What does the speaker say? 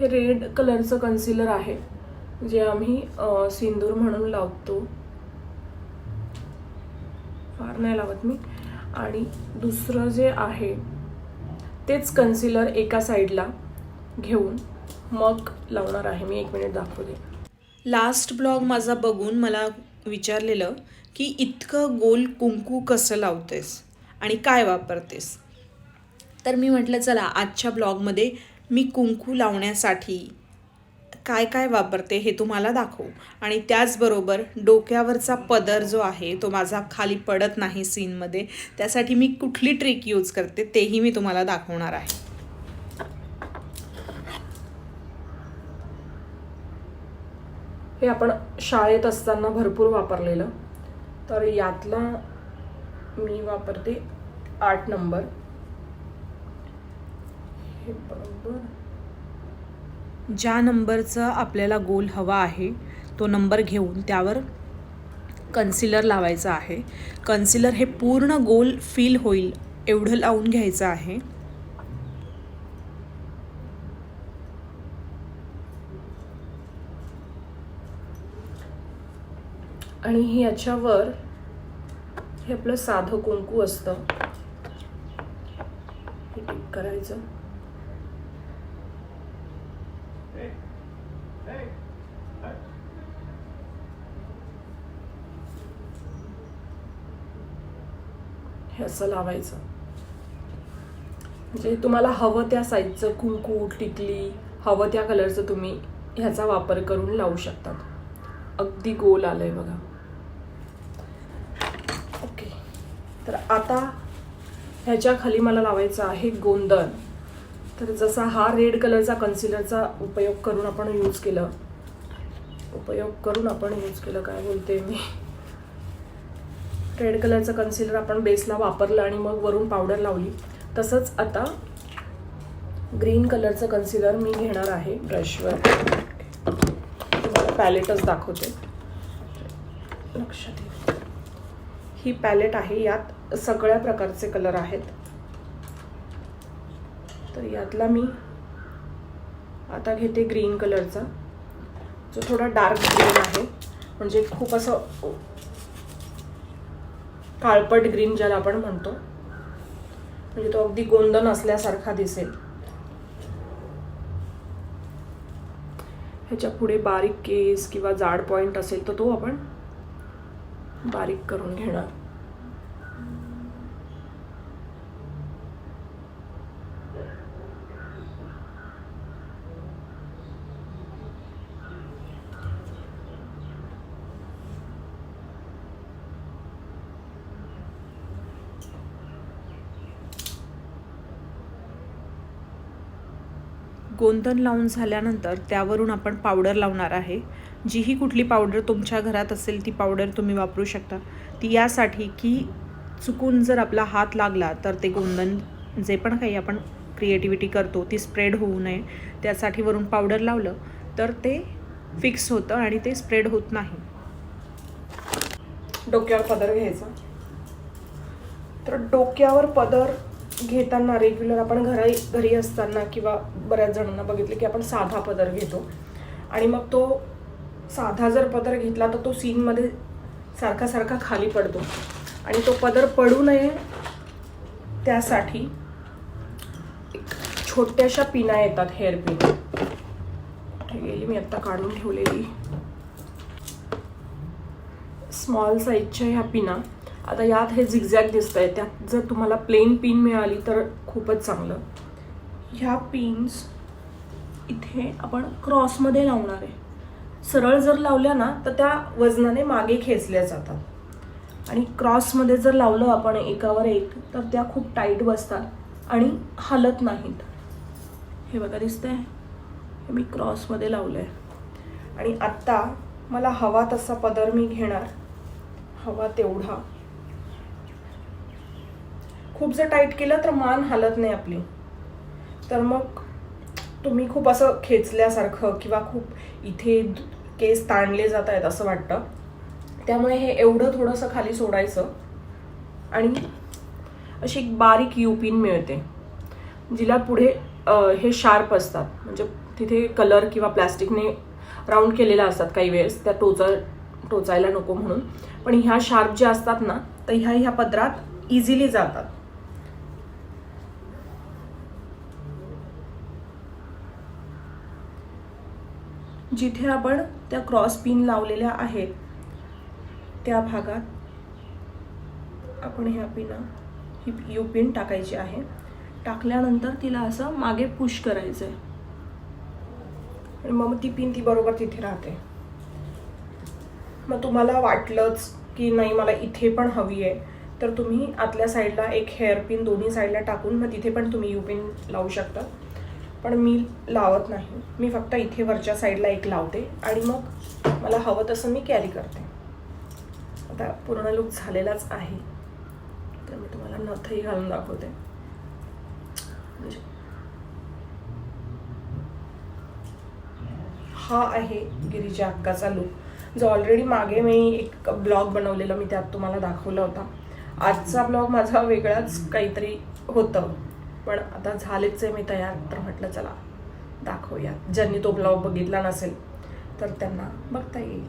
हे रेड कलरचं कन्सिलर आहे जे आम्ही सिंदूर म्हणून लावतो. फार नाही लावत मी. आणि दुसरं जे आहे तेच कन्सिलर एका साईडला घेऊन मग लावणार आहे. मी एक मिनिट दाखवते. लास्ट ब्लॉग माझा बघून मला विचारलेलं की इतकं गोल कुंकू कसं लावतेस आणि काय वापरतेस? तर मी म्हटलं चला आजच्या ब्लॉगमध्ये मी कुंकू लावण्यासाठी काय काय वापरते हे तुम्हाला दाखवू. आणि त्याचबरोबर डोक्यावरचा पदर जो आहे तो माझा खाली पडत नाही सीनमध्ये. त्यासाठी मी कुठली ट्रिक यूज करते तेही मी तुम्हाला दाखवणार आहे. हे आपण शाळेत असताना भरपूर वापरलेलं. तर यातला मी वापरते आठ नंबर. हे बरोबर ज्या नंबरचा आपल्याला गोल हवा आहे तो नंबर घेऊन त्यावर कन्सिलर लावायचा आहे. कन्सिलर हे पूर्ण गोल फील होईल एवढं लावून घ्यायचं आहे. आणि हे याच्यावर हे आपलं साधं कुंकू असतं. करायचं. हे असं लावायचं. म्हणजे तुम्हाला हवं त्या साईजचं कुंकू टिकली हवं त्या कलरचं तुम्ही ह्याचा वापर करून लावू शकतात. अगदी गोल आलंय बघा. ओके. तर आता ह्याच्या खाली मला लावायचं आहे गोंधळ तर जसा हा रेड कलरचा कन्सिलरचा उपयोग करून आपण यूज केलं. उपयोग करून आपण यूज केलं. काय बोलते मी? रेड कलरचं कन्सिलर आपण बेसला वापरलं आणि मग वरून पावडर लावली. तसंच आता ग्रीन कलरचं कन्सिलर मी घेणार आहे ब्रशवर तुम्हाला पॅलेटच दाखवते. लक्षात येईल. ही पॅलेट आहे यात सगळ्या प्रकारचे कलर आहेत. तर यातला मी आता घेते ग्रीन कलरचा. जो थोडा डार्क ग्रीन आहे म्हणजे खूप असं काळपट ग्रीन ज्याला आपण म्हणतो. म्हणजे तो अगदी गोंधन असल्यासारखा दिसेल. ह्याच्या पुढे बारीक केस किंवा जाड पॉइंट असेल तर तो आपण बारीक करून घेणार. गोंदण लावून झाल्यानंतर त्यावरून आपण पावडर लावणार आहे. जीही कुठली पावडर तुमच्या घरात असेल ती पावडर तुम्ही वापरू शकता. ती यासाठी की चुकून जर आपला हात लागला तर ते गोंदण जे पण काही आपण क्रिएटिव्हिटी करतो ती स्प्रेड होऊ नये. त्यासाठी वरून पावडर लावलं तर ते फिक्स होतं आणि ते स्प्रेड होत नाही. डोक्यावर पदर घ्यायचं. तर डोक्यावर पदर घेताना रेग्युलर आपण घरी घरी असताना किंवा बऱ्याच जणांना बघितले की आपण साधा पदर घेतो. आणि मग तो साधा जर पदर घेतला तर तो सीनमध्ये सारखा सारखा खाली पडतो. आणि तो पदर पडू नये त्यासाठी एक छोट्याशा पिना येतात हेअर पिन कुठे गेली? मी आत्ता काढून ठेवलेली. स्मॉल साईजच्या ह्या पिना. आता यात हे झिगझॅग दिसत आहे त्यात जर तुम्हाला प्लेन पिन मिळाली तर खूपच चांगलं. ह्या पिन्स इथे आपण क्रॉसमध्ये लावणार आहे. सरळ जर लावल्या ना तर त्या वजनाने मागे खेचल्या जातात. आणि क्रॉसमध्ये जर लावलं आपण एकावर एक तर त्या खूप टाईट बसतात आणि हलत नाहीत. हे बघा दिसतंय? हे मी क्रॉसमध्ये लावलं आहे आणि आत्ता मला हवा तसा पदर मी घेणार. हवा तेवढा. खूप जर टाईट केलं तर मान हलत नाही आपली. तर मग तुम्ही खूप असं खेचल्यासारखं किंवा खूप इथे केस ताणले जात आहेत असं वाटतं. त्यामुळे हे एवढं थोडंसं खाली सोडायचं. आणि अशी एक बारीक यू पिन मिळते जिला पुढे हे शार्प असतात. म्हणजे तिथे कलर किंवा प्लॅस्टिकने राऊंड केलेल्या असतात काही वेळेस. त्या टोचा टोचायला नको म्हणून. पण ह्या शार्प ज्या असतात ना तर ह्या ह्या पदरात इझिली जातात. जिथे आपण त्या क्रॉस पिन लावलेल्या आहेत त्या भागात आपण ह्या पिना ही यू पिन टाकायची आहे. टाकल्यानंतर तिला असं मागे पुश करायचं आहे आणि मग ती पिन ती बरोबर तिथे राहते. मग तुम्हाला वाटलंच की नाही मला इथे पण हवी आहे. तर तुम्ही आतल्या साईडला एक हेअर पिन दोन्ही साईडला टाकून मग तिथे पण तुम्ही यू पिन लावू शकता. पण मी लावत नाही. मी फक्त इथे वरच्या साईडला एक लावते आणि मग मला हवं तसं मी कॅरी करते. आता पूर्ण लुक झालेलाच आहे. तर मी तुम्हाला नथही घालून दाखवते. म्हणजे हा आहे गिरीजा अक्काचा लुक जो ऑलरेडी मागे मी एक ब्लॉग बनवलेला मी त्यात तुम्हाला दाखवला होता. आजचा ब्लॉग माझा वेगळाच काहीतरी होतं. पण आता झालेच आहे मी तयार तर म्हटलं चला दाखवूया ज्यांनी तो ब्लॉग बघितला नसेल तर त्यांना बघता येईल.